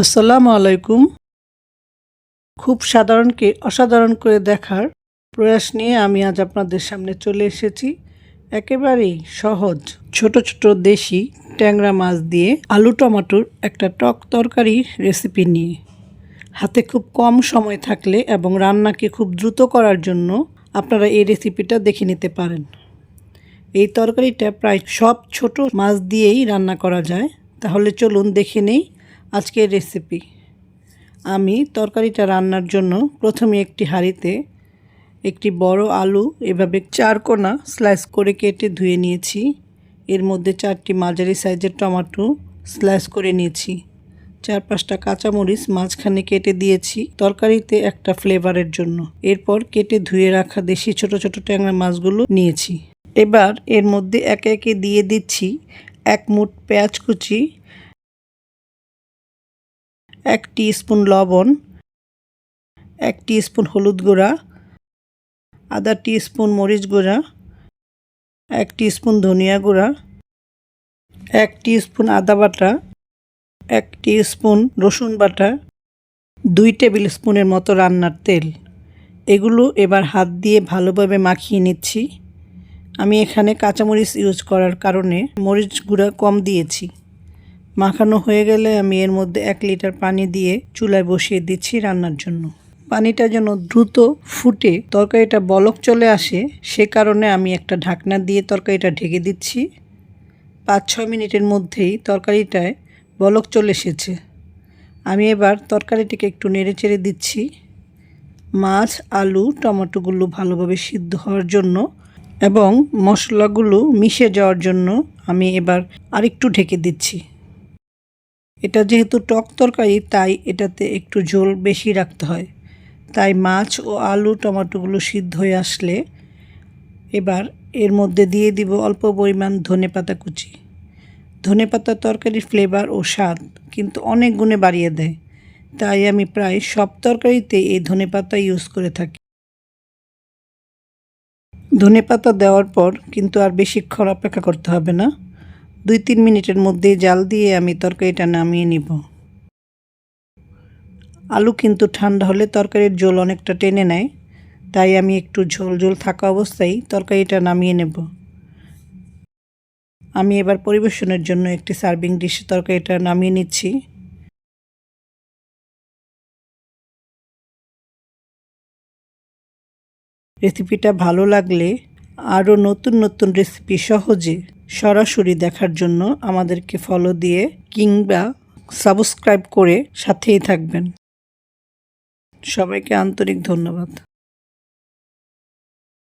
আসসালামু আলাইকুম। খুব সাধারণকে অসাধারণ করে দেখার প্রয়াস নিয়ে আমি আজ আপনাদের সামনে চলে এসেছি। একেবারেই সহজ, ছোট ছোট দেশি ট্যাংরা মাছ দিয়ে আলু টমাটোর একটা টক তরকারি রেসিপি নিয়ে। হাতে খুব কম সময় থাকলে এবং রান্নাকে খুব দ্রুত করার জন্য আপনারা এই রেসিপিটা দেখে নিতে পারেন। এই তরকারিটা প্রায় সব ছোট মাছ দিয়েই রান্না করা যায়। তাহলে চলুন দেখে নেই আজকের রেসিপি আমি তরকারিটা রান্নার জন্য প্রথমে একটি হাঁড়িতে একটি বড় আলু, এভাবে চার কোনা স্লাইস করে কেটে ধুয়ে নিয়েছি। এর মধ্যে চারটি মাঝারি সাইজের টমেটো স্লাইস করে নিয়েছি। চার পাঁচটা কাঁচামরিচ মাঝখানে কেটে দিয়েছি তরকারিতে একটা ফ্লেভারের জন্য। এরপর কেটে ধুয়ে রাখা দেশি ছোট ছোট ট্যাংরা মাছগুলো নিয়েছি। এবার এর মধ্যে একে একে দিয়ে দিচ্ছি এক মুঠ পেঁয়াজ কুচি এক স্পুন লবণ, এক স্পুন হলুদ গুঁড়া, আধা স্পুন মরিচ গুঁড়া, এক স্পুন ধনিয়া গুঁড়া, এক স্পুন আদা বাটা, এক স্পুন রসুন বাটা, দুই টেবিল স্পুনের মতো রান্নার তেল। এগুলো এবার হাত দিয়ে ভালোভাবে মাখিয়ে নিচ্ছি। আমি এখানে কাঁচামরিচ ইউজ করার কারণে মরিচ গুঁড়া কম দিয়েছি। মাখানো হয়ে গেলে আমি এর মধ্যে এক লিটার পানি দিয়ে চুলায় বসিয়ে দিচ্ছি রান্নার জন্য। পানিটা যেন দ্রুত ফুটে তরকারিটা বলক চলে আসে, সে কারণে আমি একটা ঢাকনা দিয়ে তরকারিটা ঢেকে দিচ্ছি। পাঁচ ছ মিনিটের মধ্যেই তরকারিটায় বলক চলে এসেছে। আমি এবার তরকারিটিকে একটু নেড়ে চেড়ে দিচ্ছি। মাছ, আলু, টমেটোগুলো ভালোভাবে সিদ্ধ হওয়ার জন্য এবং মশলাগুলো মিশে যাওয়ার জন্য আমি এবার আরেকটু ঢেকে দিচ্ছি। এটা যেহেতু টক তরকারি, তাই এটাতে একটু ঝোল বেশি রাখতে হয়। তাই মাছ ও আলু টমেটোগুলো সিদ্ধ হয়ে আসলে এবার এর মধ্যে দিয়ে দিব অল্প পরিমাণ ধনে পাতা কুচি। ধনে পাতা তরকারির ফ্লেভার ও স্বাদ কিন্তু অনেক গুণে বাড়িয়ে দেয়। তাই আমি প্রায় সব তরকারিতে এই ধনে পাতা ইউজ করে থাকি। ধনে পাতা দেওয়ার পর কিন্তু আর বেশিক্ষণ অপেক্ষা করতে হবে না। দুই তিন মিনিটের মধ্যে জাল দিয়ে আমি তরকারিটা নামিয়ে নিব। আলু কিন্তু ঠান্ডা হলে তরকারির ঝোল অনেকটা টেনে নেয়, তাই আমি একটু ঝোল ঝোল থাকা অবস্থায় তরকারিটা নামিয়ে নেব। আমি এবার পরিবেশনের জন্য একটি সার্ভিং ডিশে তরকারিটা নামিয়ে নিচ্ছি। রেসিপিটা ভালো লাগলে আরও নতুন নতুন রেসিপি সহজে সরাসরি দেখার জন্য আমাদেরকে ফলো দিয়ে কিংবা সাবস্ক্রাইব করে সাথেই থাকবেন। সবাইকে আন্তরিক ধন্যবাদ।